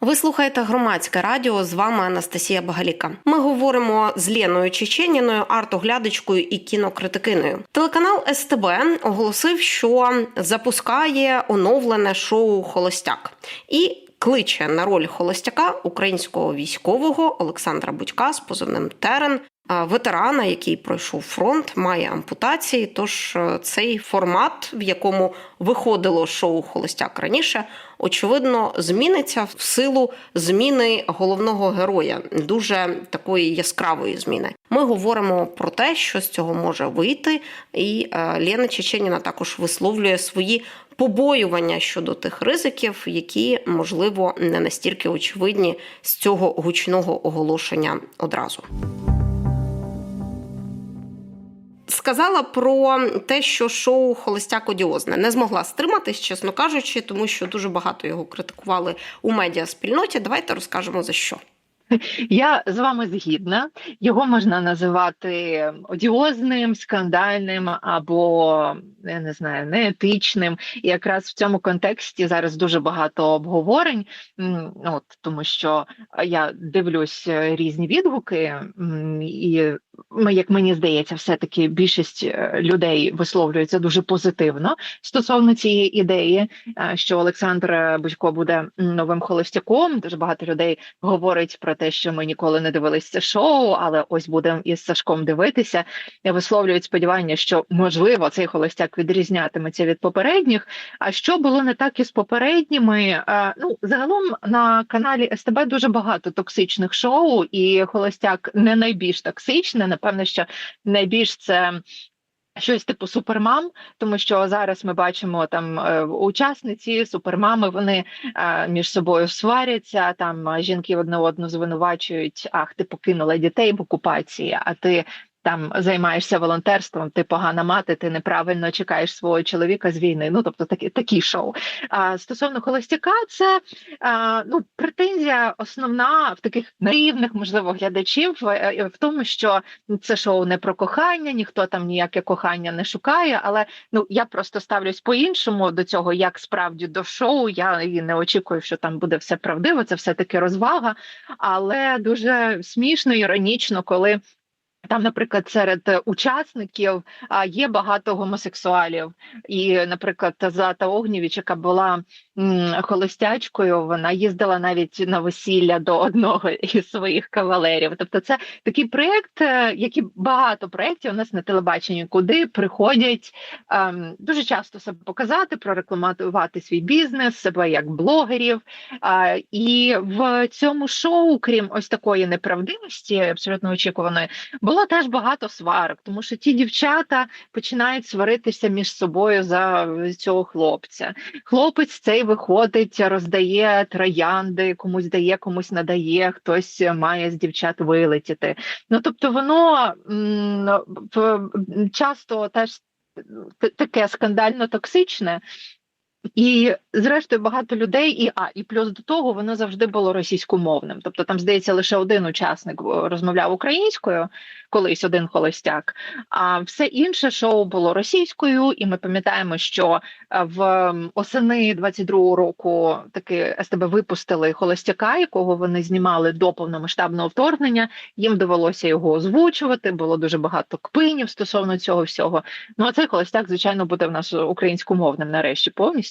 Ви слухаєте громадське радіо. З вами Анастасія Багаліка. Ми говоримо з Леною Чеченіною, артоглядачкою і кінокритикиною. Телеканал СТБ оголосив, що запускає оновлене шоу Холостяк і кличе на роль холостяка українського військового Олександра Будька з позивним Терен. Ветерана, який пройшов фронт, має ампутації. Тож е, цей формат, в якому виходило шоу Холостяк раніше, очевидно, зміниться в силу зміни головного героя, дуже такої яскравої зміни. Ми говоримо про те, що з цього може вийти, і е, Лена Чеченіна також висловлює свої побоювання щодо тих ризиків, які можливо не настільки очевидні з цього гучного оголошення одразу. Сказала про те, що шоу Холостяк одіозне не змогла стриматись, чесно кажучи, тому що дуже багато його критикували у медіаспільноті. Давайте розкажемо за що. Я з вами згідна. Його можна називати одіозним, скандальним або я не знаю, неетичним. І якраз в цьому контексті зараз дуже багато обговорень. От тому, що я дивлюсь е, різні відгуки, і як мені здається, все-таки більшість е, людей висловлюється дуже позитивно стосовно цієї ідеї, е, що Олександр Будько буде новим холостяком. Дуже багато людей говорить про те, що ми ніколи не дивилися це шоу, але ось будемо із Сашком дивитися. І висловлюють сподівання, що можливо цей холостяк відрізнятиметься від попередніх. А що було не так із попередніми? Е, Ну загалом на каналі СТБ дуже багато токсичних шоу, і холостяк не найбільш токсичне. Напевно, що найбільш це. Щось типу супермам, тому що зараз ми бачимо там е, учасниці супермами, вони е, між собою сваряться. Там жінки одне одну звинувачують. Ах, ти покинула дітей в окупації, а ти. Там займаєшся волонтерством, ти погана мати, ти неправильно чекаєш свого чоловіка з війни. Ну тобто такі такі шоу. А стосовно холостяка, це а, ну претензія основна в таких наївних, можливо, глядачів е, в тому, що це шоу не про кохання, ніхто там ніяке кохання не шукає. Але ну я просто ставлюсь по-іншому до цього, як справді до шоу. Я і не очікую, що там буде все правдиво. Це все таки розвага, але дуже смішно іронічно, коли. Там, наприклад, серед е, учасників є багато гомосексуалів, і, наприклад, Злата Огнєвіч, яка була холостячкою, вона їздила навіть на весілля до одного із своїх кавалерів. Тобто, це такий проєкт, е, як і багато проєктів у нас на телебаченні, куди приходять ем, дуже часто себе показати, прорекламувати свій бізнес, себе як блогерів. А, і в цьому шоу, крім ось такої неправдивості, абсолютно очікуваної, було теж багато сварок, тому що ті дівчата починають сваритися між собою за цього хлопця. Хлопець цей виходить, роздає троянди, комусь дає, комусь надає, хтось має з дівчат вилетіти. Ну тобто, воно м, часто теж таке скандально токсичне. І зрештою багато людей, і а і плюс до того воно завжди було російськомовним. Тобто там, здається, лише один учасник е, розмовляв українською, колись один холостяк. А все інше шоу було російською, і ми пам'ятаємо, що е, в осени 22-го року таки СТБ випустили холостяка, якого вони знімали до повномасштабного вторгнення. Їм довелося його озвучувати. Було дуже багато кпинів стосовно цього всього. Ну а цей холостяк, звичайно, буде в нас українськомовним нарешті повністю.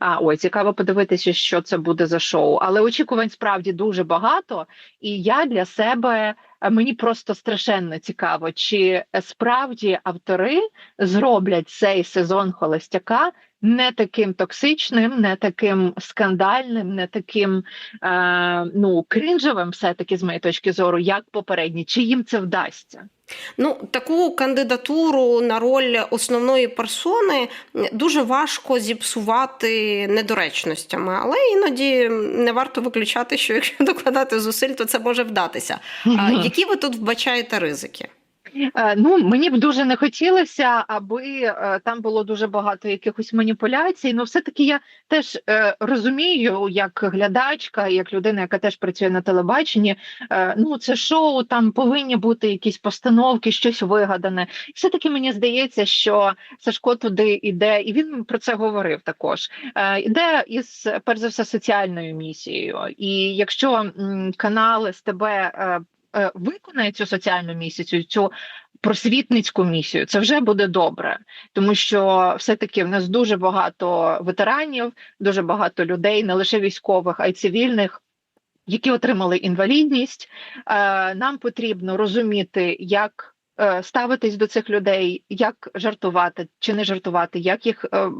А ой, цікаво подивитися, що це буде за шоу. Але очікувань справді дуже багато, і я для себе е, мені просто страшенно цікаво, чи е, справді автори зроблять цей сезон холостяка. Не таким токсичним, не таким скандальним, не таким е, ну крінжевим, все таки з моєї точки зору, як попередні. Чи їм це вдасться? Ну, таку кандидатуру на роль основної персони дуже важко зіпсувати недоречностями, але іноді не варто виключати, що якщо докладати зусиль, то це може вдатися. А які ви тут вбачаєте ризики? Е, Ну, мені б дуже не хотілося, аби е, там було дуже багато якихось маніпуляцій. Ну, все-таки я теж е, розумію, як глядачка, як людина, яка теж працює на телебаченні. Ну, це шоу, там повинні бути якісь постановки, щось вигадане. Все-таки мені здається, що Сашко туди йде, і він про це говорив також. Іде із перш за все соціальною місією. І якщо канал СТБ е, е, виконає цю соціальну місію, цю- просвітницьку місію, це вже буде добре, тому що все-таки в нас дуже багато ветеранів, дуже багато людей, не лише військових, а й цивільних. Які отримали інвалідність, Е, нам потрібно розуміти, як е, ставитись до цих людей, як жартувати чи не жартувати, як їх е, е,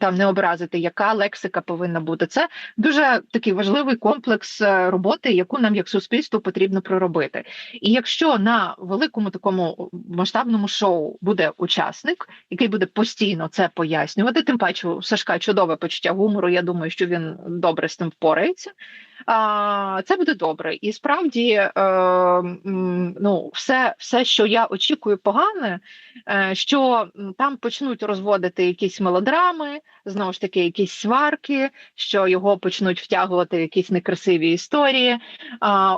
там не образити, яка лексика повинна бути. Це дуже такий важливий комплекс е, роботи, яку нам як суспільству потрібно проробити. І якщо на великому такому масштабному шоу буде учасник, який буде постійно це пояснювати, тим паче у Сашка чудове почуття гумору. Я думаю, що він добре з тим впорається. Це буде добре. І справді, е, ну, все, все, що я очікую, погане, е, що там почнуть розводити якісь мелодрами, знову ж таки, якісь сварки, що його почнуть втягувати в якісь некрасиві історії.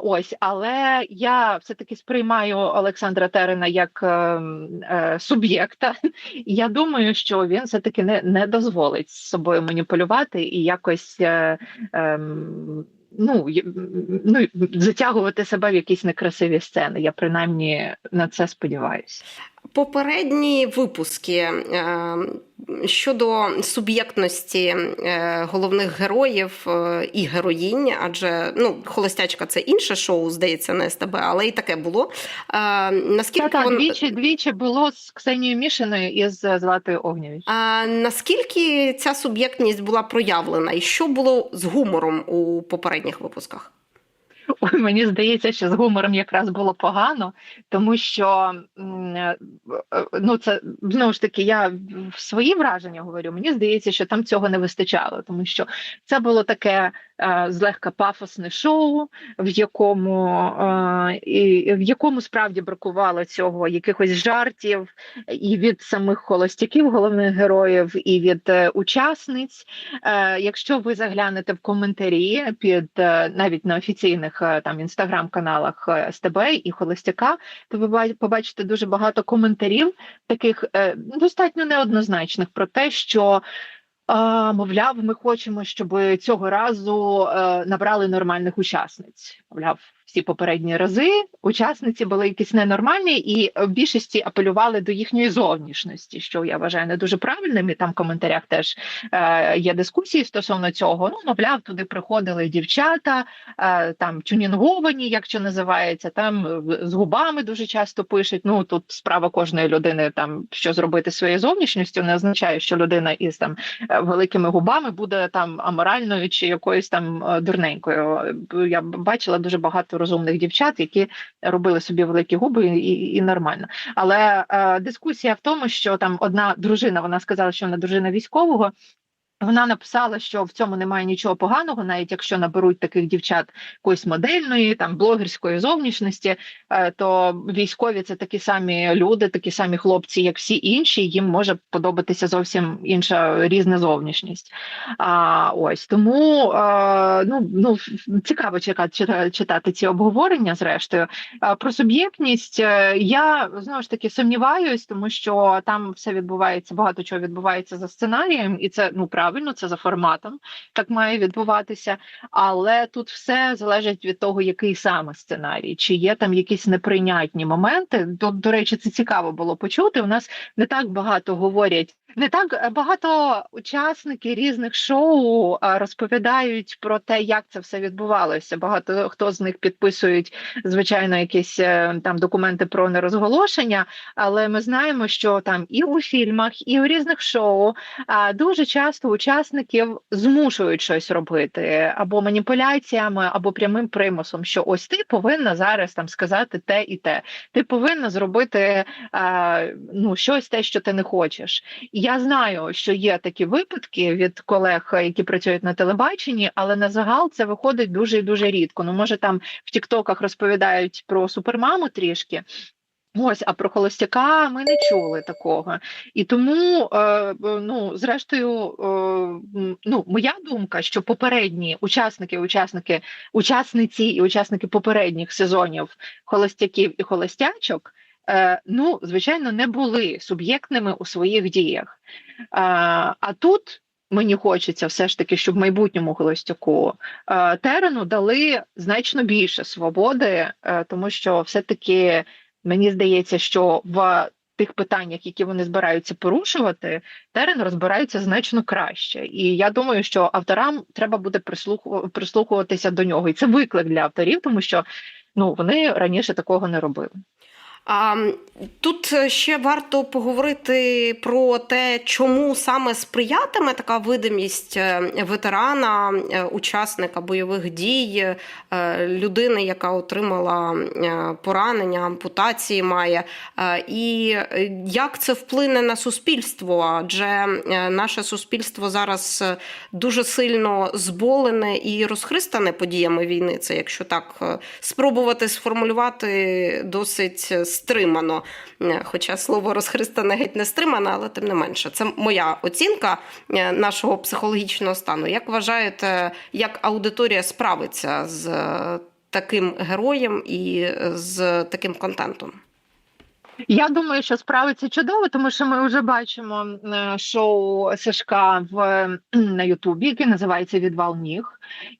Ось, але я все-таки сприймаю Олександра Терена як е, суб'єкта. Я думаю, що він все-таки не, не дозволить з собою маніпулювати і якось. Ну, ну, затягувати себе в якісь некрасиві сцени. Я принаймні на це сподіваюся. Попередні випуски е, щодо суб'єктності е, головних героїв е, і героїнь, адже ну, холостячка це інше шоу, здається, на СТБ, але і таке було. Наскільки Та, та, вон- двічі, двічі було з Ксенією Мішиною і з Златою Огнєвіч. А наскільки ця суб'єктність була проявлена, і що було з гумором у попередніх випусках? Ой, мені здається, що з гумором якраз було погано, тому що е, е, ну це знову ж таки, я в свої враження говорю. Мені здається, що там цього не вистачало, тому що це було таке злегка пафосне шоу, в якому е, і в якому справді бракувало цього якихось жартів і від самих холостяків, головних героїв, і від е, учасниць. Е, якщо ви заглянете в коментарі під е, навіть на офіційних е, там інстаграм-каналах е, СТБ і Холостяка, то ви ба- побачите дуже багато коментарів, таких е, достатньо неоднозначних про те, що. Мовляв, ми хочемо, щоб цього разу е, набрали нормальних учасниць. Мовляв, всі попередні рази учасниці були якісь ненормальні, і в більшості апелювали до їхньої зовнішності, що я вважаю не дуже правильним. І там в коментарях теж е, є дискусії стосовно цього. Ну, мовляв, туди приходили дівчата, е, там тюнінговані, як що називається, там е, з губами дуже часто пишуть. Ну тут справа кожної людини, там що зробити своєю зовнішністю, не означає, що людина із там е, великими губами буде там аморальною чи якоюсь там е, дурненькою. Е, Я бачила дуже багато розумних дівчат, які робили собі великі губи і, і нормально. Але е, дискусія в тому, що там одна дружина, вона сказала, що вона дружина військового. Вона написала, що в цьому немає нічого поганого, навіть якщо наберуть таких дівчат якоїсь модельної, там блогерської зовнішності, е, то військові це такі самі люди, такі самі хлопці, як всі інші. Їм може подобатися зовсім інша різна зовнішність. А ось тому е, ну, ну цікаво чекати читати, ці обговорення. Зрештою, А про суб'єктність е, я знову ж таки сумніваюсь, тому що там все відбувається, багато чого відбувається за сценарієм, і це ну правильно, це за форматом, так має відбуватися. Але тут все залежить від того, який саме сценарій, чи є там якісь неприйнятні моменти. До, до речі, це цікаво було почути. У нас не так багато говорять. Не так е, багато учасників різних шоу розповідають про те, як це все відбувалося. Багато хто з них підписують, звичайно, якісь е, там документи про нерозголошення. Але ми знаємо, що там і у фільмах, і у різних шоу дуже часто учасників змушують щось робити або маніпуляціями, або прямим примусом, що ось ти повинна зараз там сказати те і те. Ти повинна зробити ну щось те, що ти не хочеш. Я знаю, що є такі випадки від колег, е, які працюють на телебаченні, але на загал це виходить дуже і дуже рідко. Ну може там в Тіктоках розповідають про супермаму трішки. Ось, а про холостяка ми не чули такого. І тому, е, ну, зрештою, е, ну, моя думка, що попередні учасники, учасники, учасниці і учасники попередніх сезонів холостяків і холостячок, ну, звичайно, не були суб'єктними у своїх діях. Е, а тут. Мені хочеться все ж таки, щоб майбутньому холостяку е, терену дали значно більше свободи, е, тому що все-таки Мені здається, що в тих питаннях, які вони збираються порушувати, терен розбирається значно краще. І я думаю, що авторам треба буде прислуху- прислухуватися до нього. І це виклик для авторів, тому що ну вони раніше такого не робили. Тут е, ще варто поговорити про те, чому саме сприятиме така видимість е, ветерана, е, учасника бойових дій, людини, яка отримала поранення, ампутації має, і як це вплине на суспільство? Адже наше суспільство зараз дуже сильно зболене і розхристане подіями війни. Це якщо так спробувати сформулювати досить стримано. Е, Хоча слово розхристане геть не стримане, але тим не менше, це моя оцінка е, нашого психологічного стану. Як вважаєте, як аудиторія справиться з е, таким героєм і з таким контентом? Я думаю, що справиться чудово, тому що ми вже бачимо е, шоу Сашка в на Ютубі, яке називається Відвал ніг.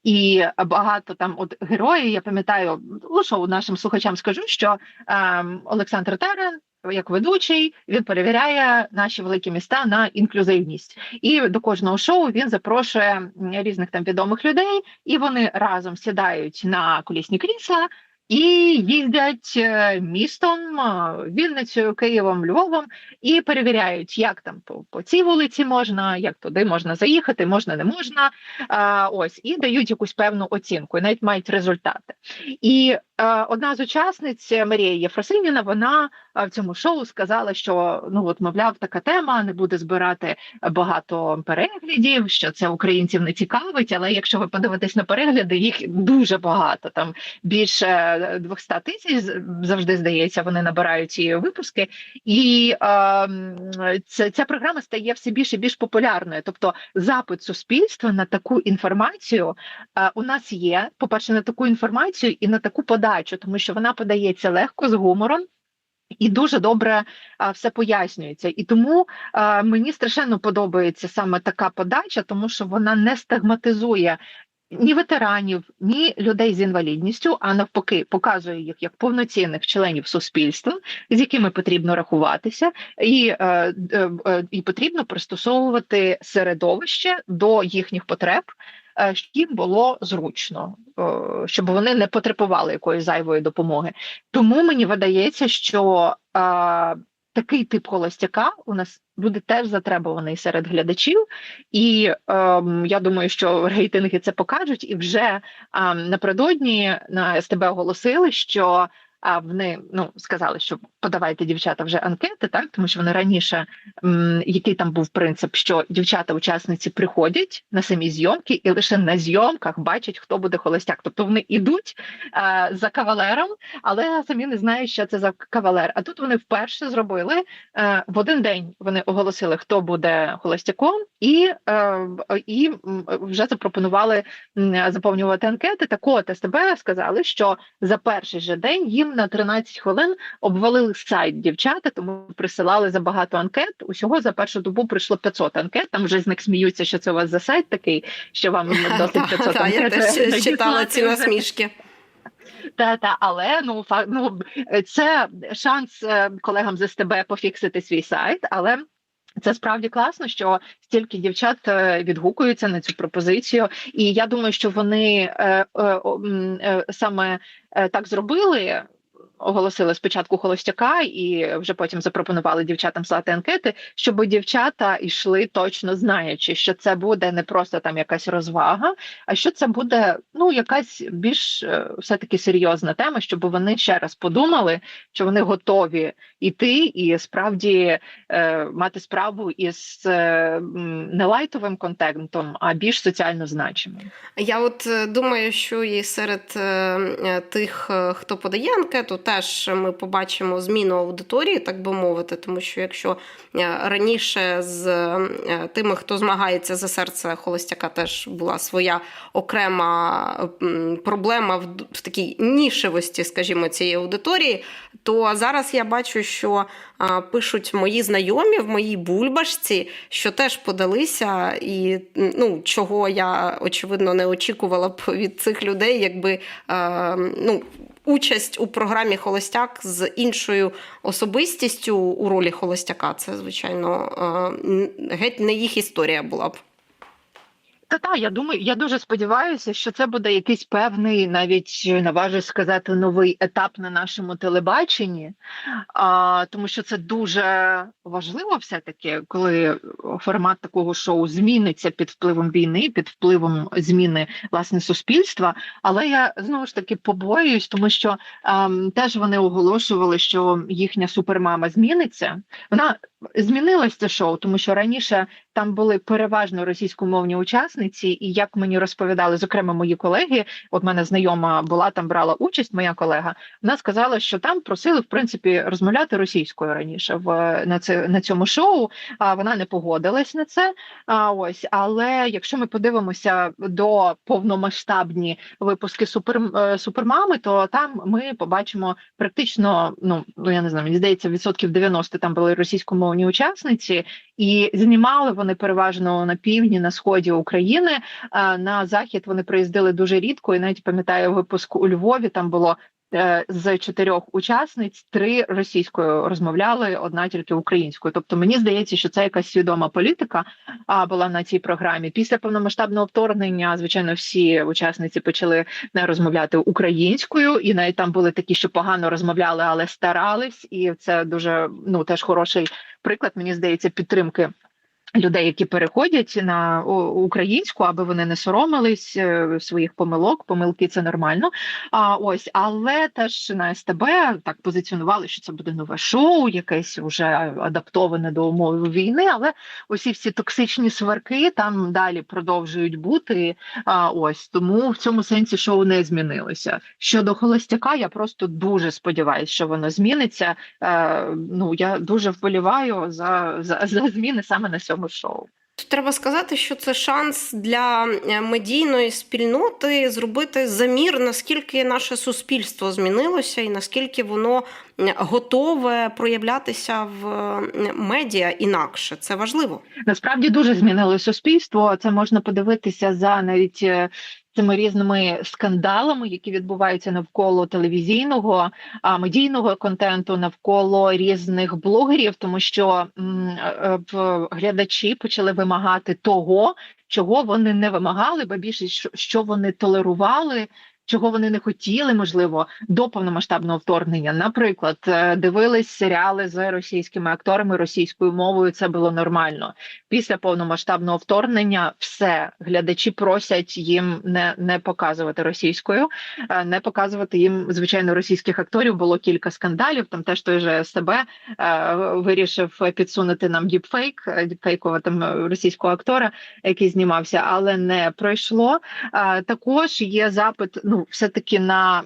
І багато там от героїв, я пам'ятаю, ну, шоу нашим слухачам скажу, що е, Олександр Терен. Як ведучий він перевіряє наші великі міста на інклюзивність, і до кожного шоу він запрошує різних там відомих людей, і вони разом сідають на колісні крісла і їздять е, містом, е, Вінницею, Києвом, Львовом і перевіряють, як там по, по цій вулиці можна, як туди можна заїхати, можна, не можна. А, ось і дають якусь певну оцінку, і навіть мають результати. І одна з учасниць Марія Єфросиніна, вона е, в цьому шоу сказала, що ну от мовляв, така тема не буде збирати багато переглядів, що це українців не цікавить. Але якщо ви подивитесь на перегляди, їх дуже багато. Там більше 200 тисяч завжди здається, вони набирають ці випуски, і е, це, ця програма стає все більш і більш популярною. Тобто, запит суспільства на таку інформацію е, у нас є. По перше, на таку інформацію і на таку подачу, тому що вона подається легко з гумором. І дуже добре а, все пояснюється, і тому а, мені страшенно подобається саме така подача, тому що вона не стигматизує ні ветеранів, ні людей з інвалідністю, а навпаки, показує їх як повноцінних членів суспільства, з якими потрібно рахуватися, і, е, е, е, і потрібно пристосовувати середовище до їхніх потреб. Е, Щоб їм було зручно, е, щоб вони не потребували якоїсь зайвої допомоги. Тому мені видається, що е, такий тип холостяка у нас буде теж затребуваний серед глядачів, і ем, я думаю, що рейтинги це покажуть. І вже ем, напередодні на СТБ оголосили, що а вони ну сказали, що подавайте дівчата вже анкети, так тому що вони раніше м, який там був принцип, що дівчата-учасниці приходять на самі зйомки і лише на зйомках бачать, хто буде холостяк. Тобто вони ідуть е, за кавалером, але самі не знають, що це за кавалер. А тут вони вперше зробили е, в один день. Вони оголосили, хто буде холостяком, і, е, і вже запропонували заповнювати анкети. Так от СТБ сказали, що за перший же день їм на 13 хвилин обвалили сайт дівчата, тому присилали забагато анкет. Усього за першу добу прийшло 500 анкет. Там вже з них сміються, що це у вас за сайт такий, що вам досить 500 Та, Я теж читала ці насмішки. Та та але ну фа ну це шанс е, колегам з СТБ пофіксити свій сайт, але. Це справді класно, що стільки дівчат е, відгукуються на цю пропозицію, і я думаю, що вони е, е, е, саме е, так зробили. Оголосили спочатку холостяка, і вже потім запропонували дівчатам слати анкети, щоб дівчата йшли точно знаючи, що це буде не просто там якась розвага, а що це буде ну якась більш е, все-таки серйозна тема, щоб вони ще раз подумали, що вони готові йти і справді е, мати справу із е, не лайтовим контентом, а більш соціально значимим. Я от е, думаю, що і серед е, е, тих, хто подає анкету, теж ми побачимо зміну аудиторії, так би мовити, тому що якщо е, раніше з е, тими, хто змагається за серце холостяка, теж була своя окрема проблема в, такій нішевості, скажімо, цієї аудиторії, то зараз я бачу, що пишуть мої знайомі в моїй бульбашці, що теж подалися, і ну, чого я очевидно не очікувала б від цих людей, якби е, ну, участь у програмі Холостяк з іншою особистістю у ролі холостяка. Це, звичайно, е, геть не їх історія була б. Та та я думаю, я дуже сподіваюся, що це буде якийсь певний, навіть наважусь сказати, новий етап на нашому телебаченні, а, тому що це дуже важливо, все таки, коли формат такого шоу зміниться під впливом війни, під впливом зміни власне суспільства. Але я знову ж таки побоююсь, тому що ем, теж вони оголошували, що їхня супермама зміниться. Вона змінилось це шоу, тому що раніше там були переважно російськомовні учасниці, і як мені розповідали, зокрема мої колеги, от мене знайома була там, брала участь, моя колега. Вона сказала, що там просили в принципі розмовляти російською раніше в на це на цьому шоу. А вона не погодилась на це. А ось, але якщо ми подивимося до повномасштабні випуски супер е, супермами, то там ми побачимо практично, ну ну я не знаю, мені здається, відсотків 90 там були російськомовні учасниці, і знімали вони переважно на півдні, на сході України. А на захід вони приїздили дуже рідко. І навіть пам'ятаю випуск у Львові. Там було е, з чотирьох учасниць три російською розмовляли, одна тільки українською. Тобто мені здається, що це якась свідома політика а, була на цій програмі. Після повномасштабного вторгнення, звичайно, всі учасниці почали не розмовляти українською, і навіть там були такі, що погано розмовляли, але старались, і це дуже ну теж хороший приклад. Мені здається, підтримки. Людей, які переходять на українську, аби вони не соромились е, своїх помилок, помилки це нормально. А ось, але теж на СТБ так позиціонували, що це буде нове шоу, якесь вже адаптоване до умов війни. Але усі всі токсичні сварки там далі продовжують бути. А ось тому в цьому сенсі шоу не змінилося. Щодо холостяка, я просто дуже сподіваюся, що воно зміниться. Е, ну я дуже вболіваю за, за, за зміни саме на цьому шоу. Тут треба сказати, що це шанс для е, медійної спільноти зробити замір, наскільки наше суспільство змінилося, і наскільки воно е, готове проявлятися в е, медіа інакше. Це важливо. Насправді дуже змінило суспільство. Це можна подивитися за навіть цими різними скандалами, які відбуваються навколо телевізійного а медійного контенту, навколо різних блогерів, тому що е, в глядачі почали вимагати того, чого вони не вимагали, бо більше що вони толерували. Чого вони не хотіли, можливо, до повномасштабного вторгнення. Наприклад, е, дивились серіали з російськими акторами російською мовою. Це було нормально. Після повномасштабного вторгнення все глядачі просять їм не, не показувати російською, е, не показувати їм звичайно російських акторів. Було кілька скандалів. Там теж той же СТБ е, вирішив підсунути нам діпфейк, діпфейкова там російського актора, який знімався, але не пройшло. Також є запит. Ну, все таки на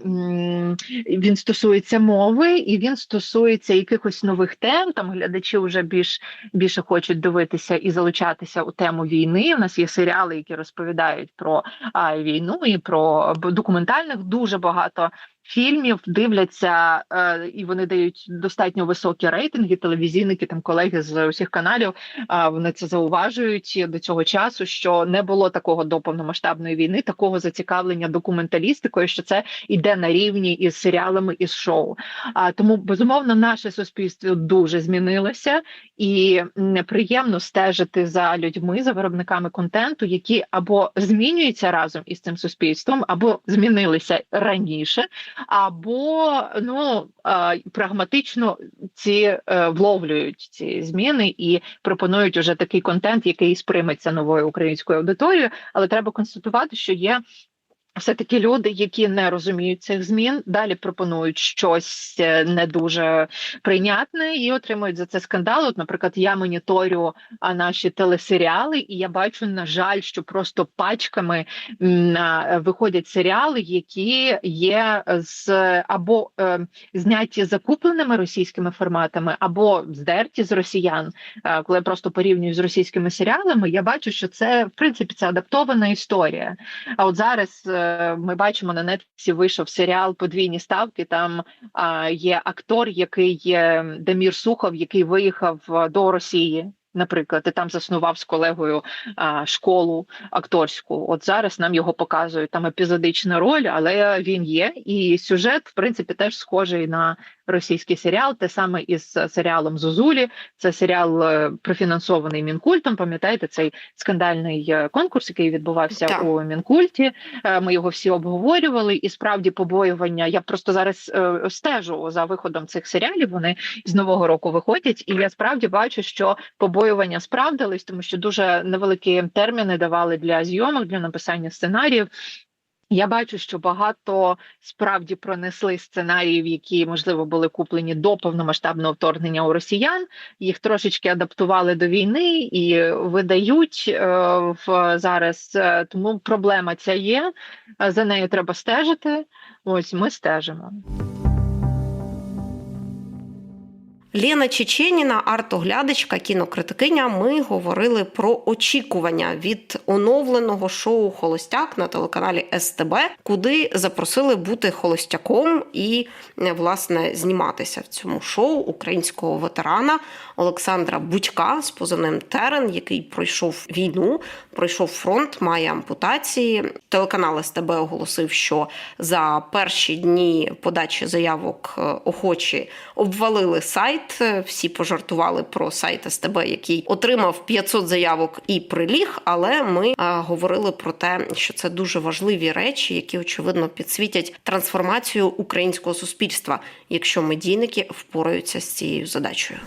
він стосується мови, і він стосується якихось нових тем. Там глядачі вже більш більше хочуть дивитися і залучатися у тему війни. У нас є серіали, які розповідають про а, війну і про документальних дуже багато. Фільмів дивляться е, і вони дають достатньо високі рейтинги. Телевізійники, там колеги з усіх каналів, а вони це зауважують до цього часу. Що не було такого до повномасштабної війни, такого зацікавлення документалістикою, що це іде на рівні із серіалами із шоу. А тому безумовно наше суспільство дуже змінилося, і м, приємно стежити за людьми, за виробниками контенту, які або змінюються разом із цим суспільством, або змінилися раніше, або ну е, прагматично ці е, вловлюють ці зміни і пропонують уже такий контент, який сприйметься новою українською аудиторією. Але треба констатувати, що є все таки люди, які не розуміють цих змін, далі пропонують щось е, не дуже прийнятне і отримують за це скандал. От, наприклад, я моніторю наші телесеріали, і я бачу, на жаль, що просто пачками м, виходять серіали, які є з або е, зняті закупленими російськими форматами, або здерті з росіян. Е, Коли я просто порівнюю з російськими серіалами, я бачу, що це в принципі це адаптована історія. А от зараз е, ми бачимо на Нетфліксі вийшов серіал Подвійні ставки. Там є актор, який є Демір Сухов, який виїхав до Росії. Наприклад, і там заснував з колегою а, школу акторську. От зараз нам його показують там епізодична роль, але він є. І сюжет, в принципі, теж схожий на російський серіал. Те саме із серіалом Зозулі. Це серіал е, профінансований мінкультом. Пам'ятаєте цей скандальний е, конкурс, який відбувався Так. у мінкульті. Е, Ми його всі обговорювали, і справді побоювання. Я просто зараз стежу за виходом цих серіалів. Вони з нового року виходять, і я справді бачу, що побоювання справдились, тому що дуже невеликі терміни давали для зйомок, для написання сценаріїв. Я бачу, що багато справді пронесли сценаріїв, які можливо були куплені до повномасштабного вторгнення у росіян. Їх трошечки адаптували до війни і видають е, в зараз. Е, Тому проблема ця є. Е, За нею треба стежити. Ось ми стежимо. Лена Чеченіна, артоглядачка, кінокритикиня. Ми говорили про очікування від оновленого шоу Холостяк на телеканалі СТБ, куди запросили бути холостяком і е, власне зніматися в цьому шоу українського ветерана Олександра Будька з позивним Терен, який пройшов війну, пройшов фронт, має ампутації. Телеканал СТБ оголосив, що за перші дні подачі заявок е, охочі обвалили сайт. Всі пожартували про сайт СТБ, який отримав 500 заявок і приліг. Але ми е, говорили про те, що це дуже важливі речі, які очевидно підсвітять трансформацію українського суспільства, якщо медійники впораються з цією задачею.